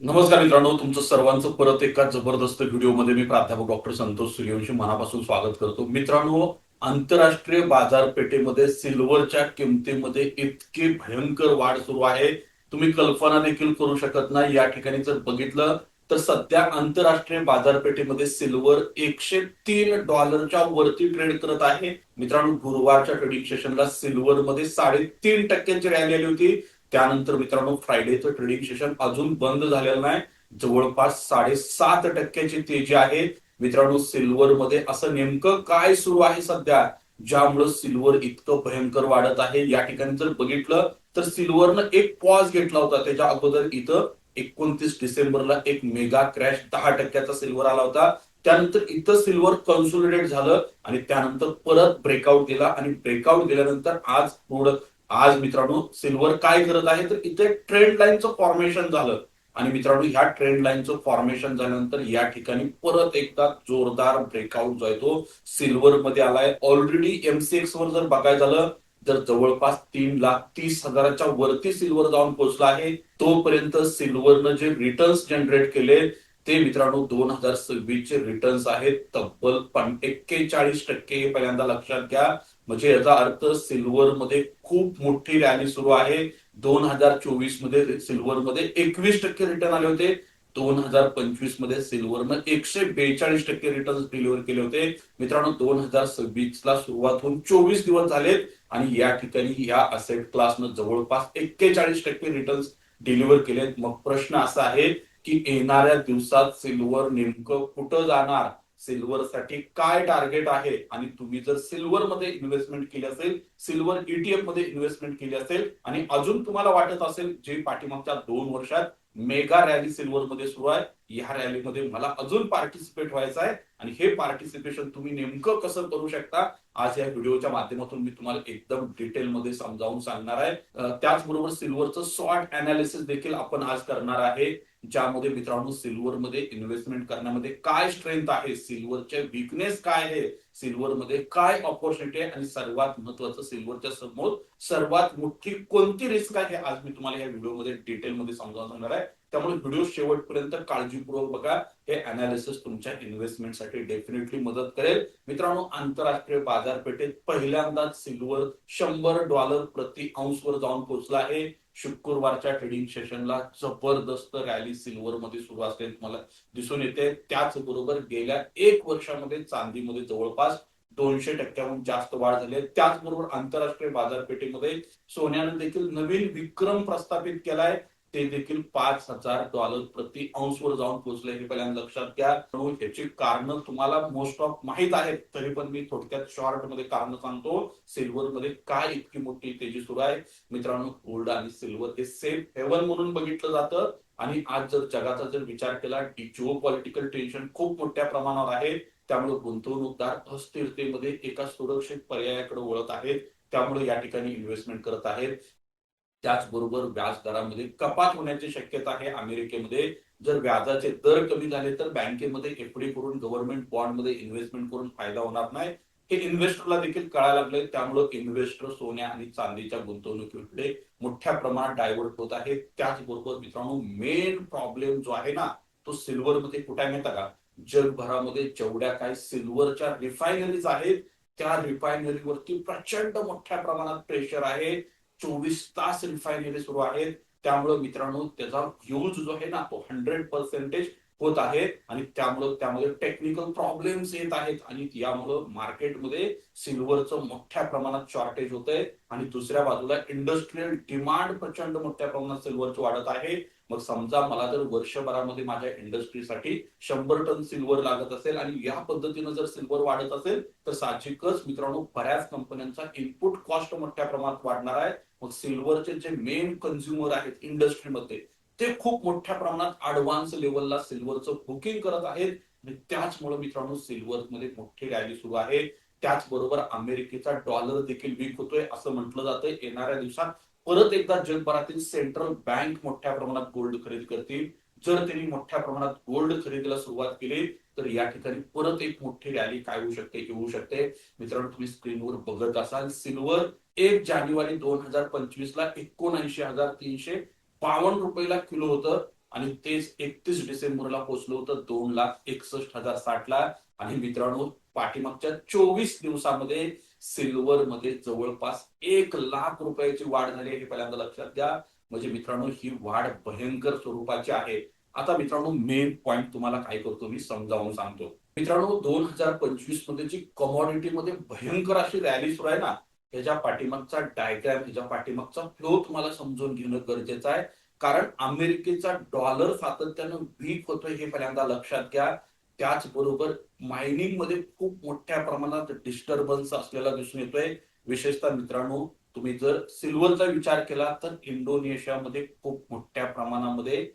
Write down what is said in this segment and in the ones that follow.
नमस्कार मित्रांनो तुमचं सर्वांचं परत एका जबरदस्त व्हिडिओमध्ये मी प्राध्यापक डॉक्टर संतोष सूर्यवंशी मनापासून स्वागत करतो. मित्रांनो आंतरराष्ट्रीय बाजारपेठेमध्ये सिल्वरच्या किमतीमध्ये इतकी भयंकर वाढ सुरू आहे. तुम्ही कल्पना देखील करू शकत नाही. या ठिकाणी जर बघितलं तर सध्या आंतरराष्ट्रीय बाजारपेठेमध्ये सिल्वर एकशे तीन डॉलरच्या वरती ट्रेड करत आहे. मित्रांनो गुरुवारच्या ट्रेडिंग सेशनला सिल्वर मध्ये साडेतीन टक्क्यांची रॅली आली होती. त्यानंतर मित्रांनो फ्रायडेचं ट्रेडिंग सेशन अजून बंद झालेलं नाही. जवळपास साडेसात टक्क्याची तेजी आहे. मित्रांनो सिल्वर मध्ये असं नेमकं काय सुरू आहे सध्या? ज्यामुळं सिल्वर इतकं भयंकर वाढत आहे. या ठिकाणी जर बघितलं तर सिल्वरनं एक पॉज घेतला होता. त्याच्या अगोदर इथं एकोणतीस डिसेंबरला एक मेगा क्रॅश दहा टक्क्याचा सिल्वर आला होता. त्यानंतर इथं सिल्वर कन्सोलिडेट झालं आणि त्यानंतर परत ब्रेकआउट दिला आणि ब्रेकआउट दिल्यानंतर आज प्रोडक्ट आज मित्रांनो सिल्वर काय करत आहे? तर इथे ट्रेंड लाईनचं फॉर्मेशन झालं. आणि मित्रांनो ह्या ट्रेंड लाईनचं फॉर्मेशन झाल्यानंतर या ठिकाणी परत एकदा जोरदार ब्रेकआउट जो आहे तो सिल्वर मध्ये आलाय. ऑलरेडी एमसीएक्स वर जर बघायचं झालं तर जवळपास तीन लाख तीस हजाराच्या वरती सिल्वर जाऊन पोहोचला आहे. तोपर्यंत सिल्वरनं जे रिटर्न्स जनरेट केले ते मित्रांनो दोन हजार सव्वीस चे रिटर्न्स आहेत. तब्बल पण एक्केचाळीस टक्के हे पहिल्यांदा लक्षात घ्या. म्हणजे याचा अर्थ सिल्वर मध्ये खूप मोठी रॅली सुरू आहे. दोन हजार चोवीसमध्ये सिल्वर मध्ये एकवीस टक्के रिटर्न आले होते. दोन हजार पंचवीसमध्ये सिल्वरनं एकशे बेचाळीस टक्के रिटर्न डिलिव्हर केले होते. मित्रांनो दोन हजार सव्वीस ला सुरुवात होऊन चोवीस दिवस झालेत आणि या ठिकाणी या असेट क्लासनं जवळपास एक्केचाळीस टक्के रिटर्न्स डिलिव्हर केलेत. मग प्रश्न असा आहे की येणाऱ्या दिवसात सिल्वर नेमकं कुठं जाणार? सिल्वर साठी काय टार्गेट आहे? आणि तुम्ही जर सिल्वर मध्ये इन्व्हेस्टमेंट केली असेल सिल्वर ईटीएफमध्ये इन्व्हेस्टमेंट केली असेल आणि अजून तुम्हाला वाटत असेल जे पाठीमागच्या दोन वर्षात मेगा रॅली सिल्वर मध्ये सुरू आहे ह्या रॅलीमध्ये मला अजून पार्टिसिपेट व्हायचं आहे. आणि हे पार्टिसिपेशन तुम्ही नेमकं कसं करू शकता आज या व्हिडिओच्या माध्यमातून मी तुम्हाला एकदम डिटेलमध्ये समजावून सांगणार आहे. त्याचबरोबर सिल्वरचं शॉर्ट अनालिसिस देखील आपण आज करणार आहे. ज्यामध्ये मित्रांनो सिल्वर मध्ये इन्व्हेस्टमेंट करण्यामध्ये काय स्ट्रेंथ आहे? सिल्वरचे विकनेस काय आहे? सिल्वर मध्ये काय ऑपॉर्च्युनिटी आहे? आणि सर्वात महत्वाचं सिल्वरच्या समोर सर्वात मोठी कोणती रिस्क आहे? आज मी तुम्हाला या व्हिडिओमध्ये डिटेलमध्ये समजावून सांगणार आहे. त्यामुळे व्हिडिओ शेवटपर्यंत काळजीपूर्वक बघा. हे अनालिसिस तुमच्या इन्व्हेस्टमेंटसाठी डेफिनेटली मदत करेल. मित्रांनो आंतरराष्ट्रीय बाजारपेठेत पहिल्यांदाच सिल्वर शंभर डॉलर प्रति अंशवर जाऊन पोहोचला आहे. शुक्रवारच्या ट्रेडिंग सेशनला जबरदस्त रॅली सिल्वर मध्ये सुरू असते तुम्हाला दिसून येते. त्याचबरोबर गेल्या एक वर्षामध्ये चांदीमध्ये जवळपास दोनशे टक्क्याहून जास्त वाढ झाली आहे. त्याचबरोबर आंतरराष्ट्रीय बाजारपेठेमध्ये सोन्यानं देखील नवीन विक्रम प्रस्थापित केलाय. ते देखील पाच हजार डॉलर प्रति अंशवर जाऊन पोहोचले हे पहिल्यांदा लक्षात घ्या. म्हणून याची कारण तुम्हाला मोस्ट ऑफ माहीत आहेत. तरी पण मी थोडक्यात शॉर्टमध्ये कारण सांगतो. सिल्वर मध्ये काय इतकी मोठी तेजी सुरू आहे. मित्रांनो गोल्ड आणि सिल्वर हे सेफ हेवन म्हणून बघितलं जातं. आणि आज जर जगाचा जर विचार केला जिओ पॉलिटिकल टेन्शन खूप मोठ्या प्रमाणावर आहे. त्यामुळे गुंतवणूकदार अस्थिरतेमध्ये एका सुरक्षित पर्यायाकडे वळत आहेत. त्यामुळे या ठिकाणी इन्व्हेस्टमेंट करत आहेत. त्याचबरोबर व्याजदरामध्ये कपात होण्याची शक्यता आहे. अमेरिकेमध्ये जर व्याजाचे दर कमी झाले तर बँकेमध्ये एफडी करून गव्हर्नमेंट बॉन्डमध्ये इन्व्हेस्टमेंट करून फायदा होणार नाही. हे इन्व्हेस्टरला देखील कळायला लागले त्यामुळे इन्व्हेस्टर सोन्या आणि चांदीच्या गुंतवणुकीकडे मोठ्या प्रमाणात डायव्हर्ट होत आहे. त्याचबरोबर मित्रांनो मेन प्रॉब्लेम जो आहे ना तो सिल्वर मध्ये कुठे आहे माहिती का? जगभरामध्ये जेवढ्या काही सिल्वरच्या रिफायनरीज आहेत त्या रिफायनरीवरती प्रचंड मोठ्या प्रमाणात प्रेशर आहे. चोवीस तास रिफायनरी सुरू आहेत त्यामुळे मित्रांनो त्याचा यूज जो आहे ना तो हंड्रेड पर्सेंटेज होत आहे. आणि त्यामुळं त्यामध्ये टेक्निकल प्रॉब्लेम्स येत आहेत. आणि यामुळं मार्केटमध्ये सिल्वरचं मोठ्या प्रमाणात शॉर्टेज होत आहे आणि दुसऱ्या बाजूला इंडस्ट्रीयल डिमांड प्रचंड मोठ्या प्रमाणात सिल्वरचं वाढत आहे. मग समजा मला जर वर्षभरामध्ये माझ्या इंडस्ट्रीसाठी शंभर टन सिल्वर लागत असेल आणि या पद्धतीनं जर सिल्वर वाढत असेल तर साहजिकच मित्रांनो बऱ्याच कंपन्यांचा इनपुट कॉस्ट मोठ्या प्रमाणात वाढणार आहे. मग सिल्वरचे जे मेन कन्झ्युमर आहेत इंडस्ट्रीमध्ये ते खूप मोठ्या प्रमाणात ऍडव्हान्स लेवलला सिल्वरचं बुकिंग करत आहेत. आणि त्याचमुळे मित्रांनो सिल्वर मध्ये मोठी रॅली सुरू आहे. त्याचबरोबर अमेरिकेचा डॉलर देखील वीक होतोय असं म्हटलं जातं येणाऱ्या दिवसात परत एकदा जगभरातील सेंट्रल बँक मोठ्या प्रमाणात गोल्ड खरेदी करतील. जर त्यांनी मोठ्या प्रमाणात गोल्ड खरेदीला सुरुवात केली तर या ठिकाणी परत एक मोठी रॅली काय होऊ शकते येऊ शकते. मित्रांनो तुम्ही स्क्रीनवर बघत असाल सिल्वर एक जानेवारी दोन हजार पंचवीस ला एकोणऐंशी हजार तीनशे बावन्न रुपयाला किलो होतं आणि तेच एकतीस डिसेंबरला पोहोचलं होतं दोन लाख एकसष्ट हजार साठ ला आणि मित्रांनो पाठीमागच्या चोवीस दिवसामध्ये सिल्वर मध्ये जवळपास एक लाख रुपयाची वाढ झाली आहे हे पहिल्यांदा लक्षात घ्या. म्हणजे मित्रांनो ही वाढ भयंकर स्वरूपाची आहे. आता मित्रांनो मेन पॉइंट तुम्हाला काय करतो मी समजावून सांगतो. मित्रांनो दोन हजार पंचवीसमध्ये जी कमॉडिटी मध्ये भयंकर अशी रॅली सुरू आहे ना ह्याच्या पाठीमागचा डायग्राम ह्याच्या पाठीमागचा फ्लो तुम्हाला समजून घेणं गरजेचं आहे. कारण अमेरिकेचा डॉलर सातत्यानं वीक होतोय हे पहिल्यांदा लक्षात घ्या. त्याचबरोबर मायनिंगमध्ये खूप मोठ्या प्रमाणात डिस्टर्बन्स असलेला दिसून येतोय. विशेषतः मित्रांनो तुम्ही जर सिल्वरचा विचार केला तर इंडोनेशियामध्ये खूप मोठ्या प्रमाणामध्ये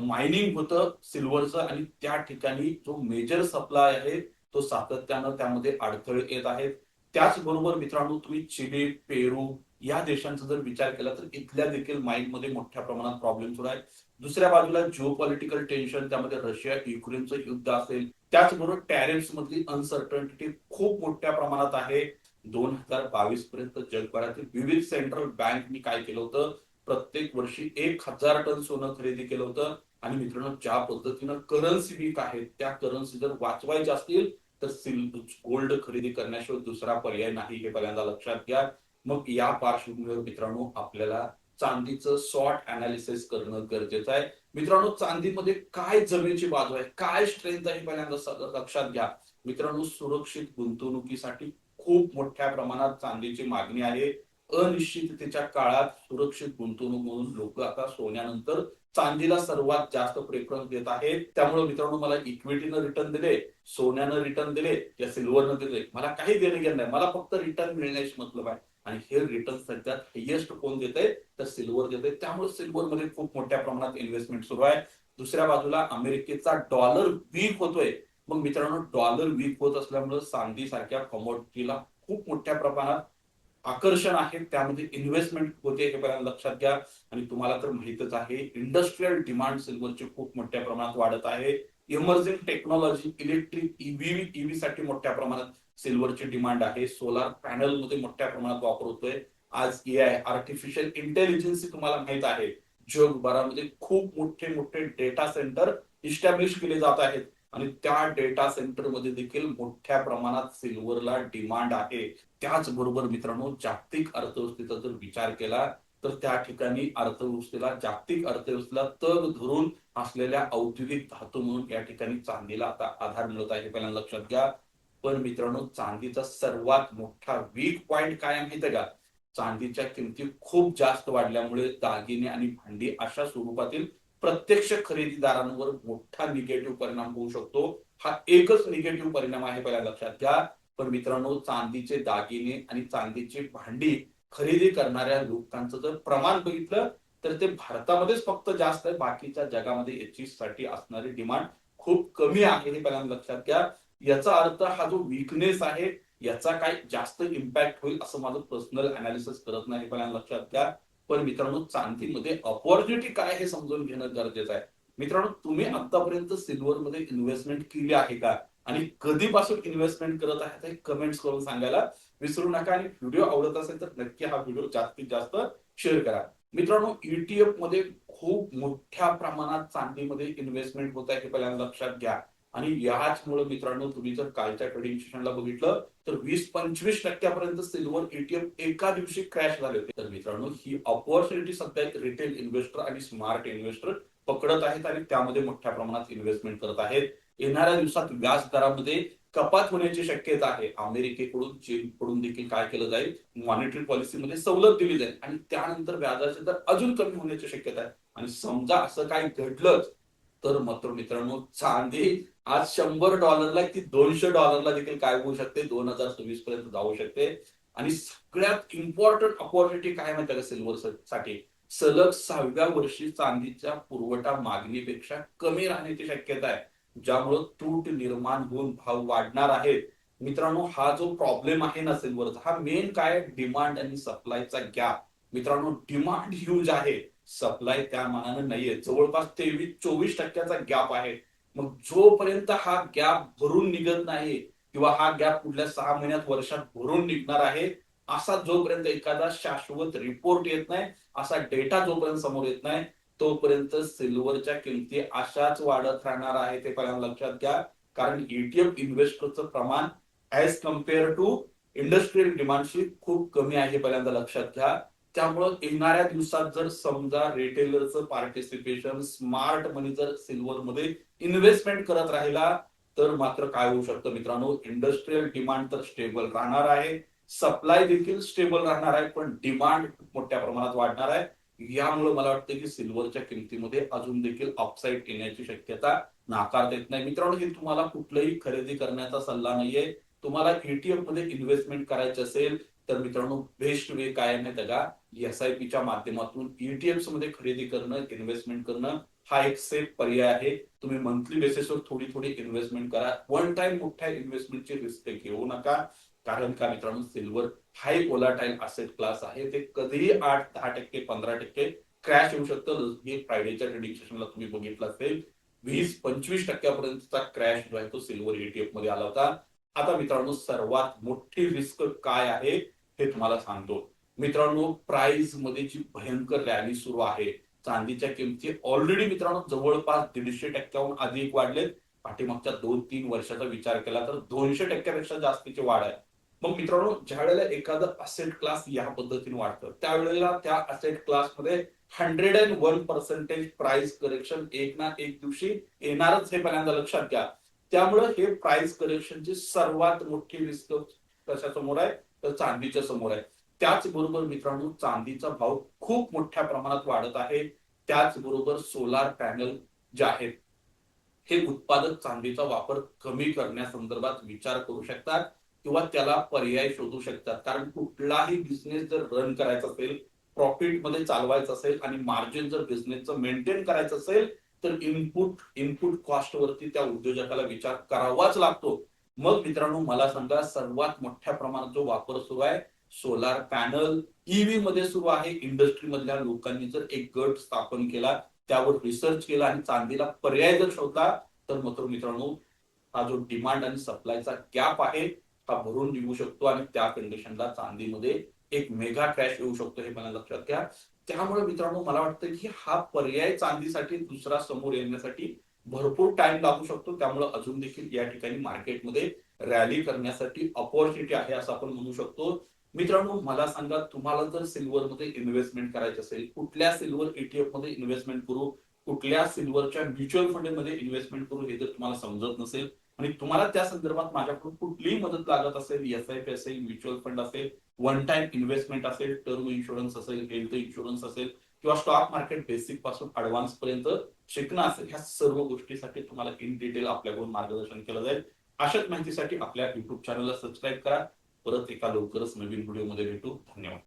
मायनिंग होतं सिल्वरचं आणि त्या ठिकाणी जो मेजर सप्लाय आहे तो सातत्यानं त्यामध्ये अडथळे येत आहेत. त्याचबरोबर मित्रांनो तुम्ही चिली पेरू या देशांचा जर विचार केला तर इथल्या देखील माईन मध्ये मोठ्या प्रमाणात प्रॉब्लेम सुरू आहे. दुसऱ्या बाजूला जिओ पॉलिटिकल टेन्शन त्यामध्ये रशिया युक्रेनचं युद्ध असेल त्याचबरोबर टॅरिफ्स मधली अनसर्टनिटी खूप मोठ्या प्रमाणात आहे. दोन हजार बावीस पर्यंत जगभरातील विविध सेंट्रल बँकनी काय केलं होतं? प्रत्येक वर्षी एक हजार टन सोनं खरेदी केलं होतं. आणि मित्रांनो ज्या पद्धतीनं करन्सी वीक आहेत त्या करन्सी जर वाचवायच्या असतील तर सिल्क गोल्ड खरेदी करण्याशिवाय दुसरा पर्याय नाही हे पहिल्यांदा लक्षात घ्या. मग या पार्श्वभूमीवर मित्रांनो आपल्याला चांदीचं सॉर्ट अनालिसिस करणं गरजेचं आहे. मित्रांनो चांदीमध्ये काय जमेची बाजू आहे? काय स्ट्रेंथ आहे पहिल्यांदा लक्षात घ्या. मित्रांनो सुरक्षित गुंतवणुकीसाठी खूप मोठ्या प्रमाणात चांदीची मागणी आहे. अनिश्चिततेच्या काळात सुरक्षित गुंतवणूक म्हणून लोक आता सोन्यानंतर चांदीला सर्वात जास्त प्रेफरन्स देत आहेत. त्यामुळे मित्रांनो मला इक्विटीनं रिटर्न दिले सोन्यानं रिटर्न दिले या सिल्वरनं दिले. मला काही देणं घेणं नाही. मला फक्त रिटर्न मिळण्याशी मतलब आहे. आणि हे रिटर्न सध्या हायेस्ट कोण देत आहे तर सिल्वर देत आहे त्यामुळे सिल्वर मध्ये खूप मोठ्या प्रमाणात इन्व्हेस्टमेंट सुरू आहे. दुसऱ्या बाजूला अमेरिकेचा डॉलर वीक होतोय. मग मित्रांनो डॉलर वीक होत असल्यामुळे चांदी सारख्या कमोडिटीला खूप मोठ्या प्रमाणात आकर्षण आहे. त्यामध्ये इन्व्हेस्टमेंट होते हे पहिल्यांदा लक्षात घ्या. आणि तुम्हाला तर माहितच आहे इंडस्ट्रीयल डिमांड सिल्वरची खूप मोठ्या प्रमाणात वाढत आहे. Emerging technology electric EV EV साठी मोठ्या प्रमाणात सिल्वरची डिमांड आहे. सोलार पॅनलमध्ये मोठ्या प्रमाणात वापर होतोय आज ए आय आर्टिफिशियल इंटेलिजन्स तुम्हाला माहीत आहे. जगभरामध्ये खूप मोठे मोठे डेटा सेंटर इस्टॅब्लिश केले जात आहेत. आणि त्या डेटा सेंटरमध्ये देखील मोठ्या प्रमाणात सिल्वरला डिमांड आहे. त्याचबरोबर मित्रांनो जागतिक अर्थव्यवस्थेचा जर विचार केला तर त्या ठिकाणी अर्थव्यवस्थेला जागतिक अर्थव्यवस्थेला तग धरून असलेल्या औद्योगिक धातू म्हणून या ठिकाणी चांदीला आता आधार मिळत आहे. पहिल्यांदा लक्षात घ्या. पण मित्रांनो चांदीचा सर्वात मोठा वीक पॉइंट काय माहितीये का? चांदीच्या किमती खूप जास्त वाढल्यामुळे दागिने आणि भांडी अशा स्वरूपातील प्रत्यक्ष खरेदीदारांवर मोठा निगेटिव्ह परिणाम होऊ शकतो. हा एकच निगेटिव्ह परिणाम आहे पहिल्या लक्षात घ्या. पण मित्रांनो चांदीचे दागिने आणि चांदीची भांडी खरेदी करणाऱ्या लोकांचं जर प्रमाण बघितलं तर ते भारतामध्येच फक्त जास्त आहे. बाकीच्या जगामध्ये याची साठी असणारी डिमांड खूप कमी आहे हे पहिल्यांदा लक्षात घ्या. याचा अर्थ हा जो विकनेस आहे याचा काय जास्त इम्पॅक्ट होईल असं माझं पर्सनल अनालिसिस करत नाही पण लक्षात घ्या. पण मित्रांनो चांदीमध्ये अपॉर्च्युनिटी काय हे समजून घेणं गरजेचं आहे. मित्रांनो तुम्ही आतापर्यंत सिल्वर मध्ये इन्व्हेस्टमेंट केली आहे का? आणि कधीपासून इन्व्हेस्टमेंट करत आहे ते कमेंट्स करून सांगायला विसरू नका आणि व्हिडिओ आवडत असेल तर नक्की हा व्हिडिओ जास्तीत जास्त शेअर करा. मित्रांनो ईटीएफमध्ये खूप मोठ्या प्रमाणात चांदीमध्ये इन्व्हेस्टमेंट होत आहे हे पहिल्यांदा लक्षात घ्या. आणि याचमुळे मित्रांनो तुम्ही जर कालच्या ट्रेडिंग सेशनला बघितलं तर वीस पंचवीस टक्क्यापर्यंत सिल्वर एटीएम एका दिवशी क्रॅश झाले होते. तर मित्रांनो ही ऑपॉर्च्युनिटी सध्या एक रिटेल इन्व्हेस्टर आणि स्मार्ट इन्व्हेस्टर पकडत आहेत आणि त्यामध्ये मोठ्या प्रमाणात इन्व्हेस्टमेंट करत आहेत. येणाऱ्या दिवसात व्याज दरामध्ये कपात होण्याची शक्यता आहे. अमेरिकेकडून चीनकडून देखील काय केलं जाईल? मॉनिटरी पॉलिसीमध्ये सवलत दिली जाईल. आणि त्यानंतर व्याजाचे दर अजून कमी होण्याची शक्यता आहे. आणि समजा असं काही घडलंच तर मात्र मित्रांनो चांदी आज शंभर डॉलरला ती दोनशे डॉलरला देखील काय होऊ शकते? दोन हजार सव्वीस पर्यंत जाऊ शकते. आणि सगळ्यात इम्पॉर्टंट अपॉर्च्युनिटी काय माहिती का सिल्वर साठी? सलग सहाव्या वर्षी चांदीच्या पुरवठा मागणीपेक्षा कमी राहण्याची शक्यता आहे ज्यामुळे तूट निर्माण होऊन भाव वाढणार आहेत. मित्रांनो हा जो प्रॉब्लेम आहे ना सिल्वरचा हा मेन काय? डिमांड आणि सप्लायचा गॅप मित्रांनो डिमांड ह्यूज आहे. सप्लाय त्या मानाने नाहीये. जवळपास तेवीस चोवीस टक्क्याचा गॅप आहे. मग जोपर्यंत हा गॅप भरून निघत नाही किंवा हा गॅप पुढल्या सहा महिन्यात वर्षात भरून निघणार आहे असा जोपर्यंत एखादा शाश्वत रिपोर्ट येत नाही असा डेटा जोपर्यंत समोर येत नाही तोपर्यंत सिल्वरच्या किमती अशाच वाढत राहणार आहे ते पहिल्यांदा लक्षात घ्या. कारण ईटीएफ इन्व्हेस्टरचं प्रमाण ऍज कंपेअर टू इंडस्ट्रियल डिमांडशी खूप कमी आहे पहिल्यांदा लक्षात घ्या. त्यामुळं येणाऱ्या दिवसात जर समजा रिटेलरचं पार्टिसिपेशन स्मार्ट मनी जर सिल्वर मध्ये इन्व्हेस्टमेंट करत राहिला तर मात्र काय होऊ शकतं मित्रांनो? इंडस्ट्रियल डिमांड तर स्टेबल राहणार आहे. सप्लाय देखील स्टेबल राहणार आहे पण डिमांड मोठ्या प्रमाणात वाढणार आहे. यामुळे मला वाटतं की सिल्वरच्या किमतीमध्ये अजून देखील अपसाईड येण्याची शक्यता नाकारता येत नाही. मित्रांनो हे तुम्हाला कुठलंही खरेदी करण्याचा सल्ला नाहीये. तुम्हाला ईटीएफमध्ये इन्व्हेस्टमेंट करायची असेल तर मित्रांनो बेस्ट वे काय आहे माहिती का? एस आय पीच्या माध्यमातून ईटीएफमध्ये खरेदी करणं इन्व्हेस्टमेंट करणं हा एक सेफ पर्याय आहे. तुम्ही मंथली बेसिसवर थोडी थोडी इन्व्हेस्टमेंट करा. वन टाइम मोठ्या इन्व्हेस्टमेंटची रिस्क घेऊ नका. कारण का मित्रांनो silver high volatile asset class आहे. ते कधीही आठ दहा टक्के पंधरा टक्के क्रॅश येऊ शकतं. हे फ्रायडेच्या ट्रेडिंग सेशनला तुम्ही बघितलं असेल वीस पंचवीस टक्क्यापर्यंतचा क्रॅश जो आहे तो सिल्वर एटीएफमध्ये आला होता. आता मित्रांनो सर्वात मोठी रिस्क काय आहे? हे तुम्हाला सांगतो. मित्रांनो प्राइसमध्ये जी भयंकर रॅली सुरू आहे चांदीच्या किमती ऑलरेडी मित्रांनो जवळपास दीडशे टक्क्याहून अधिक वाढलेत. पाठीमागच्या दोन तीन वर्षाचा विचार केला तर दोनशे टक्क्यापेक्षा जास्तीची वाढ आहे. मग मित्रांनो ज्या वेळेला एखादं असेट क्लास या पद्धतीने वाढतं त्यावेळेला त्या असेट क्लासमध्ये hundred and one percentage price correction एक ना एक दिवशी येणारच हे पहिल्यांदा लक्षात घ्या. त्यामुळे हे प्राइस करेक्शनची सर्वात मोठी रिस्क कशासमोर आहे? चांदीच्या समोर आहे. त्याचबरोबर मित्रांनो चांदीचा भाव खूप मोठ्या प्रमाणात वाढत आहे. त्याचबरोबर सोलार पॅनल जे आहेत हे उत्पादक चांदीचा वापर कमी करण्यासंदर्भात विचार करू शकतात किंवा त्याला पर्याय शोधू शकतात. कारण कुठलाही बिझनेस जर रन करायचा असेल प्रॉफिटमध्ये चालवायचं असेल आणि मार्जिन जर बिझनेसचं मेंटेन करायचं असेल तर इनपुट इनपुट कॉस्ट वरती त्या उद्योजकाला विचार करावाच लागतो. मग मित्रांनो मला सांगा सर्वात मोठ्या प्रमाणात जो वापर सुरू आहे सोलार पॅनल ईव्ही मध्ये सुरू आहे. इंडस्ट्री मधल्या लोकांनी जर एक गट स्थापन केला त्यावर रिसर्च केला आणि चांदीला पर्याय जर शोधला तर मात्र मित्रांनो हा जो डिमांड आणि सप्लायचा गॅप आहे हा भरून निघू शकतो आणि त्या कंडिशनला चांदीमध्ये एक मेगा क्रॅश येऊ शकतो हे मला लक्षात घ्या. त्यामुळे मित्रांनो मला वाटतं की हा पर्याय चांदीसाठी दुसरा समोर येण्यासाठी भरपूर टाइम लागू शकतो. त्यामुळे अजून देखील या ठिकाणी मार्केटमध्ये रॅली करण्यासाठी ऑपॉर्च्युनिटी आहे असं आपण म्हणू शकतो. मित्रांनो मला सांगा तुम्हाला जर सिल्वर मध्ये इन्व्हेस्टमेंट करायची असेल कुठल्या सिल्वर ईटीएफमध्ये इन्व्हेस्टमेंट करू? कुठल्या सिल्वरच्या म्युच्युअल फंडमध्ये इन्व्हेस्टमेंट करू? हे जर तुम्हाला समजत नसेल आणि तुम्हाला त्या संदर्भात माझ्याकडून कुठलीही मदत लागत असेल एस आय पी असेल म्युच्युअल फंड असेल वन टाइम इन्व्हेस्टमेंट असेल टर्म इन्शुरन्स असेल हेल्थ इन्शुरन्स असेल किंवा स्टॉक मार्केट बेसिकपासून ऍडव्हान्स पर्यंत शिकणं असेल ह्या सर्व गोष्टीसाठी तुम्हाला इन डिटेल आपल्याकडून मार्गदर्शन केलं जाईल. अशाच माहितीसाठी आपल्या युट्यूब चॅनलला सबस्क्राईब करा. परत एका लवकरच नवीन व्हिडिओमध्ये भेटू. धन्यवाद.